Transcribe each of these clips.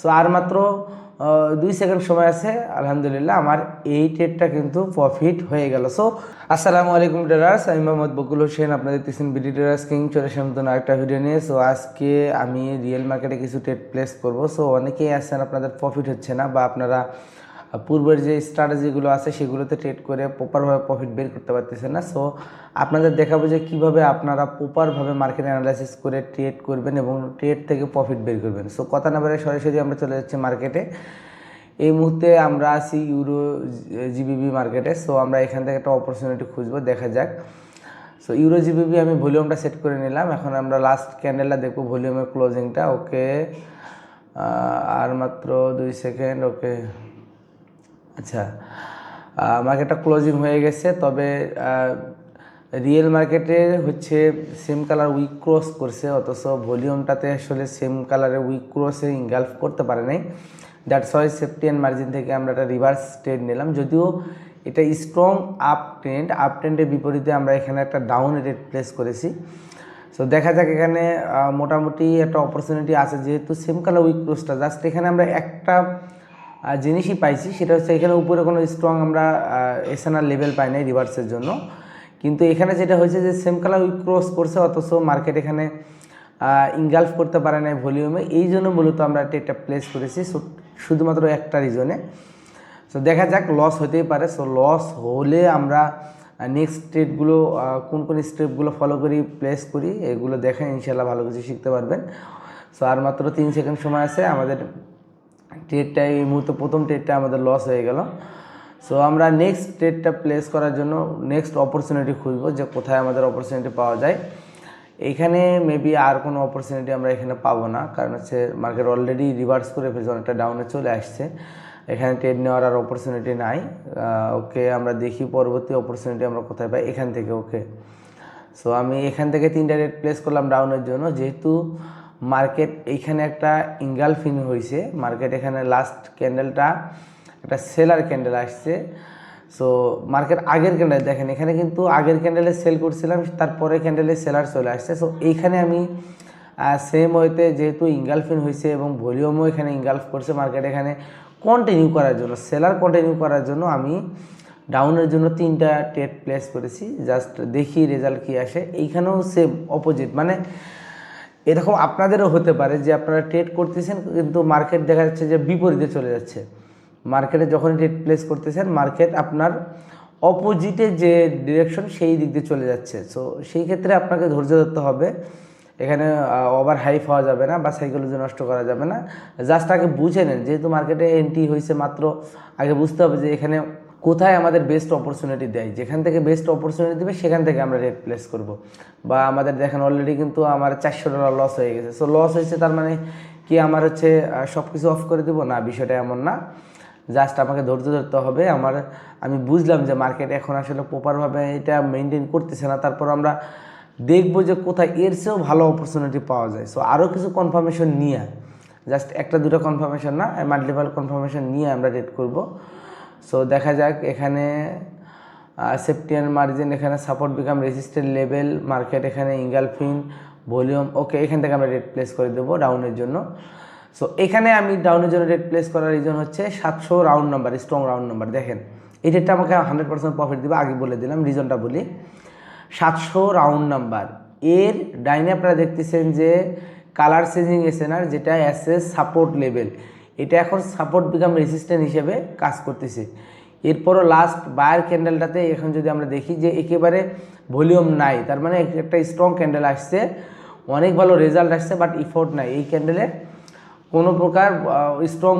So আর মাত্র দুই second সময় আছে, আলহামদুলিল্লাহ আমার এই ট্রেডটা কিন্তু প্রফিট হয়ে গেল। সো আসসালামু আলাইকুম ট্রেডার্স আমি মোহাম্মদ বকুল হোসেন, আপনাদের দেখতেছেন বিডি ট্রেডার্স কিং চলে নতুন আরেকটা ভিডিও নিয়ে। সো আজকে আমি রিয়েল মার্কেটে কিছু ট্রেড প্লেস করব। সো অনেকেই আসছেন আপনাদের প্রফিট হচ্ছে না বা আপনারা পূর্বের যে স্ট্র্যাটেজিগুলো আছে সেগুলোতে ট্রেড করে প্রপারভাবে প্রফিট বের করতে পারতেছেন না। সো আপনাদের দেখাবো যে কীভাবে আপনারা প্রপারভাবে মার্কেট অ্যানালাইসিস করে ট্রেড করবেন এবং ট্রেড থেকে প্রফিট বের করবেন। সো কথা না বলে সরাসরি আমরা চলে যাচ্ছি মার্কেটে এই মুহূর্তে আমরা আছি ইউরো জিবিবি মার্কেটে সো আমরা এখান থেকে একটা অপরচুনিটি খুঁজবো, দেখা যাক। সো ইউরো জিবিবি আমি ভলিউমটা সেট করে নিলাম। এখন আমরা লাস্ট ক্যান্ডেলটা দেখব ভলিউমের ক্লোজিংটা ওকে আর মাত্র দুই সেকেন্ড ওকে আচ্ছা মার্কেটটা ক্লোজিং হয়ে গেছে, তবে রিয়েল মার্কেটে হচ্ছে সেম কালার উইক ক্রস করছে, অথচ ভলিউমটাতে আসলে সেম কালারের উইক ক্রসে ইনগালফ করতে পারে নাই। That's why safety and margin থেকে আমরা একটা রিভার্স ট্রেড নিলাম, যদিও এটা স্ট্রং আপ ট্রেন্ড আপ ট্রেন্ডের বিপরীতে আমরা এখানে একটা ডাউন রেট প্লেস করেছি। সো দেখা যাক এখানে মোটামুটি একটা অপরচুনিটি আছে, যেহেতু সেম কালার উইক ক্রসটা জাস্ট এখানে আমরা একটা জিনিসই পাইছি, সেটা হচ্ছে এখানে উপরে কোনো স্ট্রং আমরা এসএনআর লেভেল পাই নাই রিভার্সের জন্য। কিন্তু এখানে যেটা হয়েছে যে সেম কালার উইক ক্রস করছে, অথচ মার্কেট এখানে ইনগালফ করতে পারে নাই ভলিউমে এই জন্য মূলত আমরা এটা প্লেস করেছি শুধুমাত্র একটা রিজনে সো দেখা যাক লস হতেই পারে। সো লস হলে আমরা নেক্সট স্টেপগুলো কোন কোন স্টেপগুলো ফলো করি প্লেস করি, এগুলো দেখে ইনশাল্লাহ ভালো কিছু শিখতে পারবেন। সো আর মাত্র তিন সেকেন্ড সময় আছে, আমাদের ট্রেডটা এই মুহূর্তে প্রথম ট্রেডটা আমাদের লস হয়ে গেল। সো আমরা নেক্সট ট্রেডটা প্লেস করার জন্য নেক্সট অপরচুনিটি খুঁজবো যে কোথায় আমাদের অপরচুনিটি পাওয়া যায়। এখানে মেবি আর কোনো অপরচুনিটি আমরা এখানে পাবো না, কারণ হচ্ছে মার্কেট অলরেডি রিভার্স করে ফেলছে, অনেকটা ডাউনে চলে আসছে। এখানে ট্রেড নেওয়ার আর অপরচুনিটি নাই। ওকে আমরা দেখি পরবর্তী অপরচুনিটি আমরা কোথায় পাই। এখান থেকে ওকে সো আমি এখান থেকে তিনটা রেট প্লেস করলাম ডাউনের জন্য। যেহেতু মার্কেট এইখানে একটা ইঙ্গালফিন হয়েছে মার্কেট এখানে লাস্ট ক্যান্ডেলটা একটা সেলার ক্যান্ডেল আসছে। সো মার্কেট আগের ক্যান্ডেল দেখেন, এখানে কিন্তু আগের ক্যান্ডেলে সেল করছিলাম, তারপরে ক্যান্ডেলে সেলার চলে আসছে। সো এইখানে আমি সেম ওয়েতে যেহেতু ইঙ্গালফিন হয়েছে এবং ভলিউমও এখানে ইঙ্গালফ করছে মার্কেট এখানে কন্টিনিউ করার জন্য সেলার কন্টিনিউ করার জন্য আমি ডাউনের জন্য তিনটা ট্রেড প্লেস করেছি। জাস্ট দেখি রেজাল্ট কী আসে। এইখানেও সেম অপোজিট মানে এরকম আপনাদেরও হতে পারে যে আপনারা ট্রেড করতেছেন, কিন্তু মার্কেট দেখা যাচ্ছে যে বিপরীতে চলে যাচ্ছে। মার্কেটে যখন ট্রেড প্লেস করতেছেন মার্কেট আপনার অপোজিটে যে ডিরেকশন সেই দিক দিয়ে চলে যাচ্ছে। সো সেই ক্ষেত্রে আপনাকে ধৈর্য ধরতে হবে। এখানে ওভার হাইপ হওয়া যাবে না বা সাইকোলজি নষ্ট করা যাবে না। জাস্ট আগে বুঝে নেন, যেহেতু মার্কেটে এন্ট্রি হয়েছে মাত্র, আগে বুঝতে হবে যে এখানে কোথায় আমাদের বেস্ট অপরচুনিটি দেয়? যেখান থেকে বেস্ট অপরচুনিটি দেবে, সেখান থেকে আমরা রেট প্লেস করব। বা আমাদের দেখেন অলরেডি কিন্তু আমার চারশো ডলার লস হয়ে গেছে। সো লস হয়েছে তার মানে কি আমার হচ্ছে সব কিছু অফ করে দেবো? না, বিষয়টা এমন না। জাস্ট আমাকে ধৈর্য ধরতে হবে। আমার, আমি বুঝলাম যে মার্কেট এখন আসলে প্রপারভাবে এটা মেনটেন করতেছে না। তারপর আমরা দেখব যে কোথায় এর চেয়েও ভালো অপরচুনিটি পাওয়া যায়। সো আরও কিছু কনফার্মেশন নিয়ে জাস্ট একটা দুটো কনফার্মেশন না মাল্টিপাল কনফার্মেশন নিয়ে আমরা রেড করব। সো দেখা যাক, এখানে সেফটিয়ান মার্জিন এখানে support become resistant level market এখানে ইঙ্গালফিন ভলিউম ওকে এখান থেকে আমরা রেট প্লেস করে দেবো ডাউনের জন্য। সো এখানে আমি ডাউনের জন্য রেট প্লেস করার রিজন হচ্ছে সাতশো round number strong round number দেখেন। এই রেটটা আমাকে হান্ড্রেড পার্সেন্ট প্রফিট দেবে, আগে বলে দিলাম রিজনটা বলি। সাতশো রাউন্ড নাম্বার এর ডাইনে আপনারা দেখতেছেন যে কালার চেঞ্জিং এসএনআর যেটা অ্যাসেস সাপোর্ট লেভেল এটা এখন সাপোর্ট বিকাম রেসিস্ট্যান্ট হিসেবে কাজ করতেছে। এরপরও লাস্ট বায়ার ক্যান্ডেলটাতে এখন যদি আমরা দেখি যে একেবারে ভলিউম নাই, তার মানে একটা স্ট্রং ক্যান্ডেল আসছে, অনেক ভালো রেজাল্ট আসছে বাট ইফোর্ট নাই। এই ক্যান্ডেলে কোনো প্রকার স্ট্রং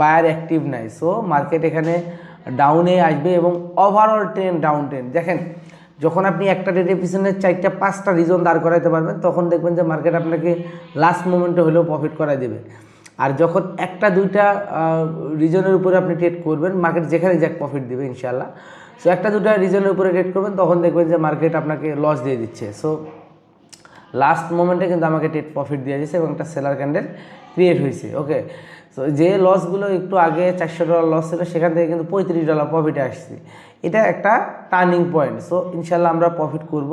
বায়ার অ্যাক্টিভ নাই। সো মার্কেট এখানে ডাউনে আসবে এবং ওভারঅল ট্রেন ডাউন ট্রেন দেখেন, যখন আপনি একটা ডেটের পিছনে চারটা, পাঁচটা রিজন দাঁড় করাইতে পারবেন, তখন দেখবেন যে মার্কেট আপনাকে লাস্ট মোমেন্টে হলেও প্রফিট করাই দেবে। আর যখন একটা, দুইটা রিজনের উপরে আপনি ট্রেড করবেন মার্কেট যেখানে যাক প্রফিট দেবে ইনশাল্লাহ সো একটা দুটা রিজনের উপরে ট্রেড করবেন, তখন দেখবেন যে মার্কেট আপনাকে লস দিয়ে দিচ্ছে। সো লাস্ট মোমেন্টে কিন্তু আমাকে টেট প্রফিট দিয়ে দিয়েছে এবং একটা সেলার ক্যান্ডেল ক্রিয়েট হয়েছে ওকে সো যে লসগুলো একটু আগে চারশো ডলার লস ছিল, সেখান থেকে কিন্তু পঁয়ত্রিশ ডলার প্রফিটে আসছে। এটা একটা টার্নিং পয়েন্ট সো ইনশাল্লাহ আমরা প্রফিট করব।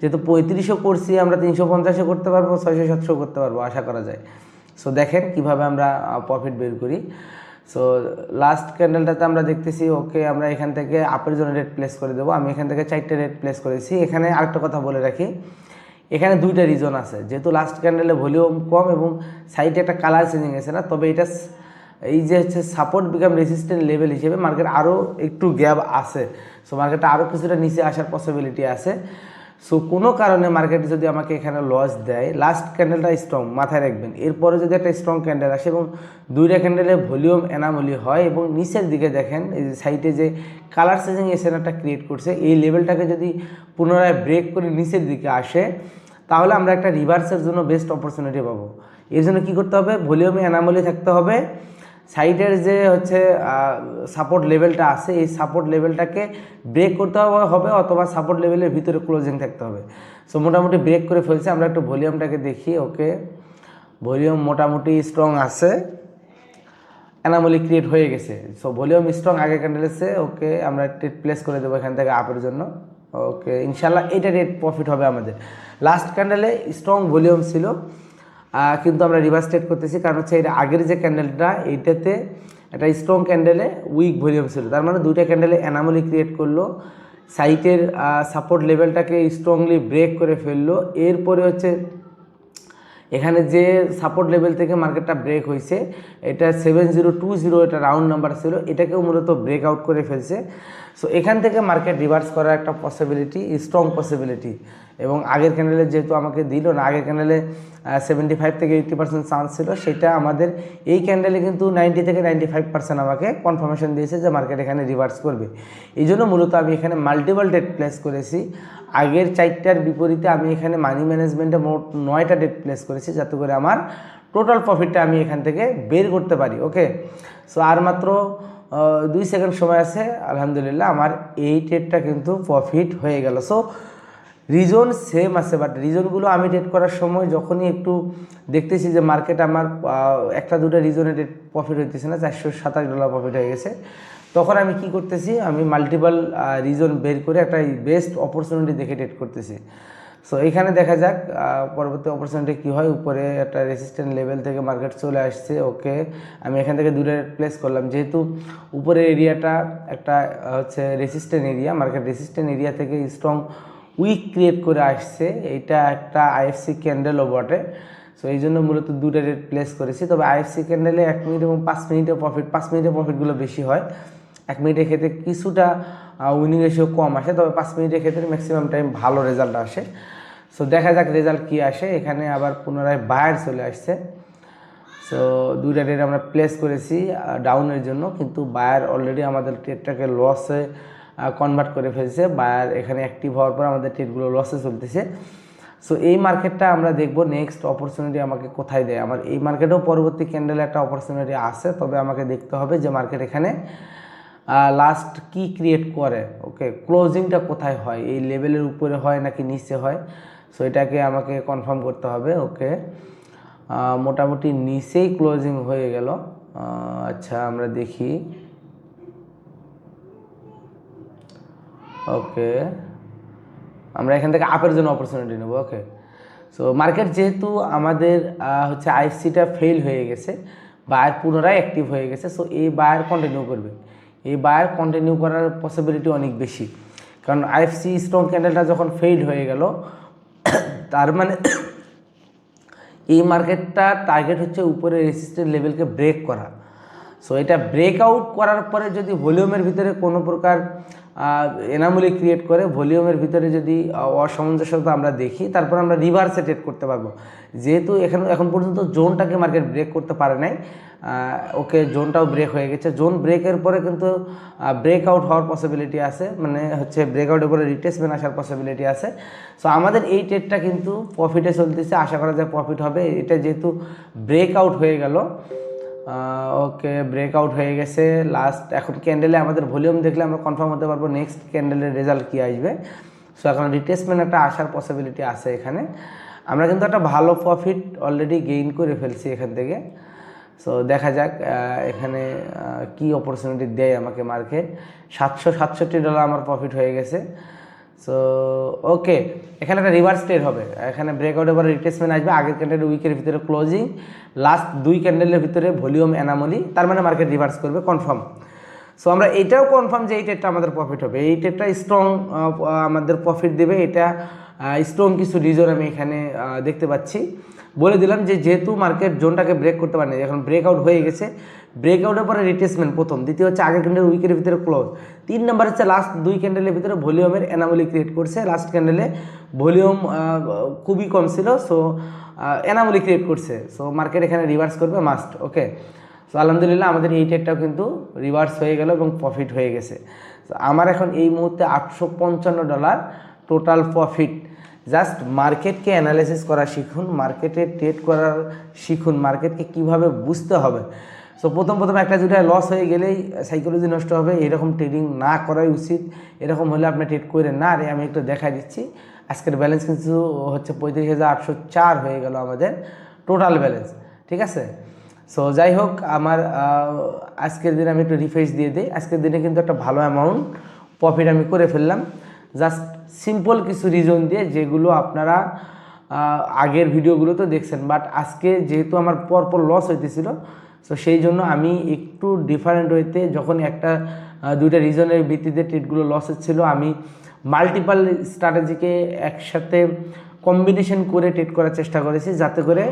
যেহেতু পঁয়ত্রিশও করছি, আমরা তিনশো পঞ্চাশও করতে পারব, ছয়শো সাতশো করতে পারব, আশা করা যায়। সো দেখেন কীভাবে আমরা প্রফিট বের করি। সো লাস্ট ক্যান্ডেলটাতে আমরা দেখতেছি ওকে আমরা এখান থেকে আপের জন্য রেট প্লেস করে দেবো। আমি এখান থেকে চারটে রেট প্লেস করেছি। এখানে আরেকটা কথা বলে রাখি। এখানে দুইটা রিজন আছে। যেহেতু লাস্ট ক্যান্ডেলে ভলিউম কম এবং সাইডে একটা কালার চেঞ্জিং আছে না, তবে এটা এই যে হচ্ছে সাপোর্ট বিকাম রেসিস্ট্যান্ট লেভেল হিসেবে মার্কেট আরও একটু গ্যাপ আছে। সো মার্কেটটা আরও কিছুটা নিচে আসার পসিবিলিটি আছে। সো কোনো কারণে মার্কেট যদি আমাকে এখানে লস দেয় লাস্ট ক্যান্ডেলটা স্ট্রং মাথায় রাখবেন। এরপরে যদি একটা স্ট্রং ক্যান্ডেল আসে এবং দুইটা ক্যান্ডেলে ভলিউম এনামলি হয় এবং নিচের দিকে দেখেন, এই যে সাইডে যে কালার চেঞ্জিং এসেনাটা ক্রিয়েট করছে, এই লেভেলটাকে যদি পুনরায় ব্রেক করে নিচের দিকে আসে, তাহলে আমরা একটা রিভার্সের জন্য বেস্ট অপরচুনিটি পাবো। এর জন্য কী করতে হবে? ভলিউমে এনামলি থাকতে হবে। সাইডের যে হচ্ছে সাপোর্ট লেভেলটা আছে, এই সাপোর্ট লেভেলটাকে ব্রেক করতে হবে অথবা সাপোর্ট লেভেলের ভিতরে ক্লোজিং থাকতে হবে। সো মোটামুটি ব্রেক করে ফেলছে, আমরা একটু ভলিউমটাকে দেখি ওকে ভলিউম মোটামুটি স্ট্রং আছে। অ্যানামলি ক্রিয়েট হয়ে গেছে। সো ভলিউম স্ট্রং আগে ক্যান্ডেলেছে ওকে আমরা ট্রেড প্লেস করে দেবো এখান থেকে আপের জন্য ওকে ইনশাল্লাহ এটা রেট প্রফিট হবে আমাদের। লাস্ট ক্যান্ডেলে স্ট্রং ভলিউম ছিল। কিন্তু আমরা রিভার্স ট্রেড করতেছি। কারণ হচ্ছে এর আগের যে ক্যান্ডেলটা এইটাতে একটা স্ট্রং ক্যান্ডেলে উইক ভলিউম ছিল। তার মানে দুইটা ক্যান্ডেলে অ্যানামলি ক্রিয়েট করল। সাইটের সাপোর্ট লেভেলটাকে স্ট্রংলি ব্রেক করে ফেলল। এরপরে হচ্ছে এখানে যে সাপোর্ট লেভেল থেকে মার্কেটটা ব্রেক হয়েছে, এটা সেভেন জিরো টু জিরো এটা রাউন্ড নাম্বার ছিল। এটাকেও মূলত ব্রেক আউট করে ফেলছে। সো এখান থেকে মার্কেট রিভার্স করার একটা পসিবিলিটি স্ট্রং পসিবিলিটি এবং আগের ক্যান্ডেলে যেহেতু আমাকে দিল না, আগের ক্যান্ডেলে সেভেন্টি ফাইভ থেকে এইট্টি পার্সেন্ট চান্স ছিল, সেটা আমাদের এই ক্যান্ডেলে কিন্তু নাইনটি থেকে নাইনটি ফাইভ পার্সেন্ট আমাকে কনফার্মেশন দিয়েছে যে মার্কেট এখানে রিভার্স করবে। এই জন্য মূলত আমি এখানে মাল্টিপল ডেট প্লেস করেছি। আগের চারটার বিপরীতে আমি এখানে মানি ম্যানেজমেন্টে মোট নয়টা ডেট প্লেস করেছি, যাতে করে আমার টোটাল প্রফিটটা আমি এখান থেকে বের করতে পারি ওকে সো আর মাত্র দুই সেকেন্ড সময় আছে, আলহামদুলিল্লাহ, আমার এই ট্রেডটা কিন্তু প্রফিট হয়ে গেল। সো রিজন সেম আছে বাট রিজনগুলো আমি ট্রেড করার সময় যখনই একটু দেখতেছি যে মার্কেট আমার একটা দুটো রিজনে প্রফিট হইতেছে না, চারশো সাতাশ ডলার প্রফিট হয়ে গেছে, তখন আমি কি করতেছি, আমি মাল্টিপল রিজন বের করে একটা বেস্ট অপরচুনিটি দেখে ট্রেড করতেছি। সো এখানে দেখা যাক পরবর্তী অপরচুনিটি কী হয়, উপরে একটা রেসিস্ট্যান্ট লেভেল থেকে মার্কেট চলে আসছে ওকে আমি এখান থেকে দূরে প্লেস করলাম, যেহেতু উপরের এরিয়াটা একটা, হচ্ছে resistant area market resistant area থেকে স্ট্রং উইক ক্রিয়েট করে আসছে, এটা একটা আইএফসি ক্যান্ডেলও বটে। সো এই জন্য মূলত দুটো রেট প্লেস করেছি। তবে আইএফসি ক্যান্ডেলে এক মিনিট এবং পাঁচ মিনিটের প্রফিট পাঁচ মিনিটের প্রফিটগুলো বেশি হয়। এক মিনিটের ক্ষেত্রে কিছুটা উইনিং রেশিও কম আসে, তবে পাঁচ মিনিটের ক্ষেত্রে ম্যাক্সিমাম টাইম ভালো রেজাল্ট আসে। সো দেখা যাক রেজাল্ট কী আসে। এখানে আবার পুনরায় বায়ার চলে আসছে। সো দুইটা রেট আমরা প্লেস করেছি ডাউনের জন্য। কিন্তু বায়ার অলরেডি আমাদের ট্রেডটাকে লসে কনভার্ট করে ফেলছে বায়ার এখানে অ্যাক্টিভ হওয়ার পর আমাদের ট্রেডগুলো লসে চলতেছে। সো এই মার্কেটটা আমরা দেখব নেক্সট অপরচুনিটি আমাকে কোথায় দেয়? আমার এই মার্কেটেও পরবর্তী ক্যান্ডেলে একটা অপরচুনিটি আছে, তবে আমাকে দেখতে হবে যে মার্কেট এখানে লাস্ট কি ক্রিয়েট করে ওকে ক্লোজিংটা কোথায় হয়? এই লেভেলের উপরে হয় নাকি নিচে হয়? সো এটাকে আমাকে কনফার্ম করতে হবে ওকে মোটামুটি নিচেই ক্লোজিং হয়ে গেল। আচ্ছা আমরা দেখি। ওকে আমরা এখান থেকে আপের জন্য অপরচুনিটি নেব ওকে সো মার্কেট যেহেতু আমাদের হচ্ছে আইএফসিটা ফেল হয়ে গেছে বায়ার পুনরায় অ্যাক্টিভ হয়ে গেছে সো এই বায়ার কন্টিনিউ করবে। এই বায়ার কন্টিনিউ করার পসিবিলিটি অনেক বেশি। কারণ আইএফসি স্ট্রং ক্যান্ডেলটা যখন ফেল হয়ে গেল, তার মানে এই মার্কেটটা টার্গেট হচ্ছে উপরে রেসিস্ট্যান্ট লেভেলকে ব্রেক করা। সো এটা ব্রেক আউট করার পরে যদি ভলিউমের ভিতরে কোনো প্রকার এনামুলি ক্রিয়েট করে ভলিউমের ভিতরে যদি অসামঞ্জস্যতা আমরা দেখি, তারপর আমরা রিভার্সে ট্রেড করতে পারব। যেহেতু এখানে, এখন পর্যন্ত জোনটাকে মার্কেট ব্রেক করতে পারে নাই ওকে জোনটাও ব্রেক হয়ে গেছে। জোন ব্রেকের পরে কিন্তু ব্রেক আউট হওয়ার পসিবিলিটি আছে মানে হচ্ছে ব্রেক আউটের পরে রিটেসমেন্ট আসার পসিবিলিটি আছে। সো আমাদের এই ট্রেডটা কিন্তু প্রফিটে চলতেছে, আশা করা যায় প্রফিট হবে। এটা যেহেতু ব্রেক আউট হয়ে গেল ওকে ব্রেক আউট হয়ে গেছে। লাস্ট এখন ক্যান্ডেলে আমাদের ভলিউম দেখলে আমরা কনফার্ম হতে পারব নেক্সট ক্যান্ডেলের রেজাল্ট কী আসবে। সো এখন রিটেসমেন্ট একটা আসার পসিবিলিটি আছে এখানে। আমরা কিন্তু একটা ভালো প্রফিট অলরেডি গেইন করে ফেলছি এখান থেকে। সো দেখা যাক এখানে কি অপরচুনিটি দেয় আমাকে মার্কেট সাতশো সাতষট্টি ডলার আমার প্রফিট হয়ে গেছে। সো ওকে এখানে একটা রিভার্স ট্রেড হবে। এখানে ব্রেকআউটের পরে রিট্রেসমেন্ট আসবে। আগের ক্যান্ডেলের উইকের ভিতরে ক্লোজিং লাস্ট দুই ক্যান্ডেলের ভিতরে ভলিউম অ্যানামলি তার মানে মার্কেট রিভার্স করবে কনফার্ম সো আমরা এটাও কনফার্ম যে এই ট্রেডটা আমাদের প্রফিট হবে। এই ট্রেডটা স্ট্রং আমাদের প্রফিট দেবে। এটা স্ট্রং কিছু রিজন আমি এখানে দেখতে পাচ্ছি। বলে দিলাম যে যেহেতু মার্কেট জোনটাকে ব্রেক করতে পারেনি, এখন ব্রেকআউট হয়ে গেছে। ব্রেকআউটের পরে রিটেসমেন্ট প্রথম, দ্বিতীয় হচ্ছে আগের ক্যান্ডেল উইকের ভিতরে ক্লোজ তিন নাম্বার হচ্ছে লাস্ট দুই ক্যান্ডেলের ভিতরে ভলিউমের অ্যানামলি ক্রিয়েট করছে। লাস্ট ক্যান্ডেলে ভলিউম খুবই কম ছিল সো অ্যানামলি ক্রিয়েট করছে। সো মার্কেট এখানে রিভার্স করবে মাস্ট ওকে সো আলহামদুলিল্লাহ আমাদের এই ট্রেডটাও কিন্তু রিভার্স হয়ে গেল এবং প্রফিট হয়ে গেছে। তো আমার এখন এই মুহূর্তে আটশো পঞ্চান্ন ডলার টোটাল প্রফিট জাস্ট মার্কেটকে অ্যানালাইসিস করা শিখুন মার্কেটে ট্রেড করার শিখুন মার্কেটকে কীভাবে বুঝতে হবে। সো প্রথম প্রথম একটা দুটা লস হয়ে গেলেই সাইকোলজি নষ্ট হবে, এরকম ট্রেডিং না করাই উচিত, এরকম হলে আপনি ট্রেড করেন না। রে আমি একটু দেখাই দিচ্ছি। আজকের ব্যালেন্স কিন্তু হচ্ছে পঁয়ত্রিশ হাজার আটশো চার হয়ে গেল আমাদের টোটাল ব্যালেন্স ঠিক আছে? সো যাই হোক, আমার আজকের দিনে আমি একটু রিফ্রেশ দিয়ে দিই। আজকের দিনে কিন্তু একটা ভালো অ্যামাউন্ট প্রফিট আমি করে ফেললাম। জাস্ট সিম্পল কিছু রিজন দিয়ে যেগুলো আপনারা আগের ভিডিওগুলোতে দেখছেন। বাট আজকে যেহেতু আমার পরপর লস হইতেছিল সো সেই জন্য আমি একটু ডিফারেন্ট ওয়েতে যখন একটা দুইটা রিজনের ভিত্তিতে ট্রেডগুলো লস ছিল, আমি মাল্টিপাল স্ট্র্যাটেজিকে একসাথে কম্বিনেশন করে ট্রেড করার চেষ্টা করেছি যাতে করে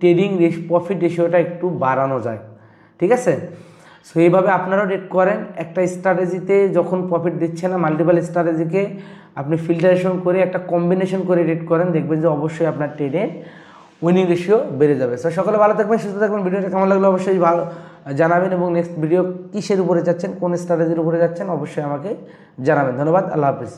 ট্রেডিং প্রফিট রেশিওটা একটু বাড়ানো যায়। ঠিক আছে? সো এইভাবে আপনারাও ট্রেড করেন। একটা স্ট্র্যাটেজিতে যখন প্রফিট দিচ্ছে না মাল্টিপাল স্ট্র্যাটেজিকে আপনি ফিল্টারেশন করে একটা কম্বিনেশন করে ট্রেড করেন, দেখবেন যে অবশ্যই আপনার ট্রেডে উইনিং রেশিও বেড়ে যাবে। সো সকলে ভালো থাকবেন, সুস্থ থাকবেন। ভিডিওটা কেমন লাগল অবশ্যই ভালো জানাবেন এবং নেক্সট ভিডিও কিসের উপরে যাচ্ছেন, কোন স্ট্র্যাটেজির উপরে যাচ্ছেন অবশ্যই আমাকে জানাবেন। ধন্যবাদ, আল্লাহ হাফিজ।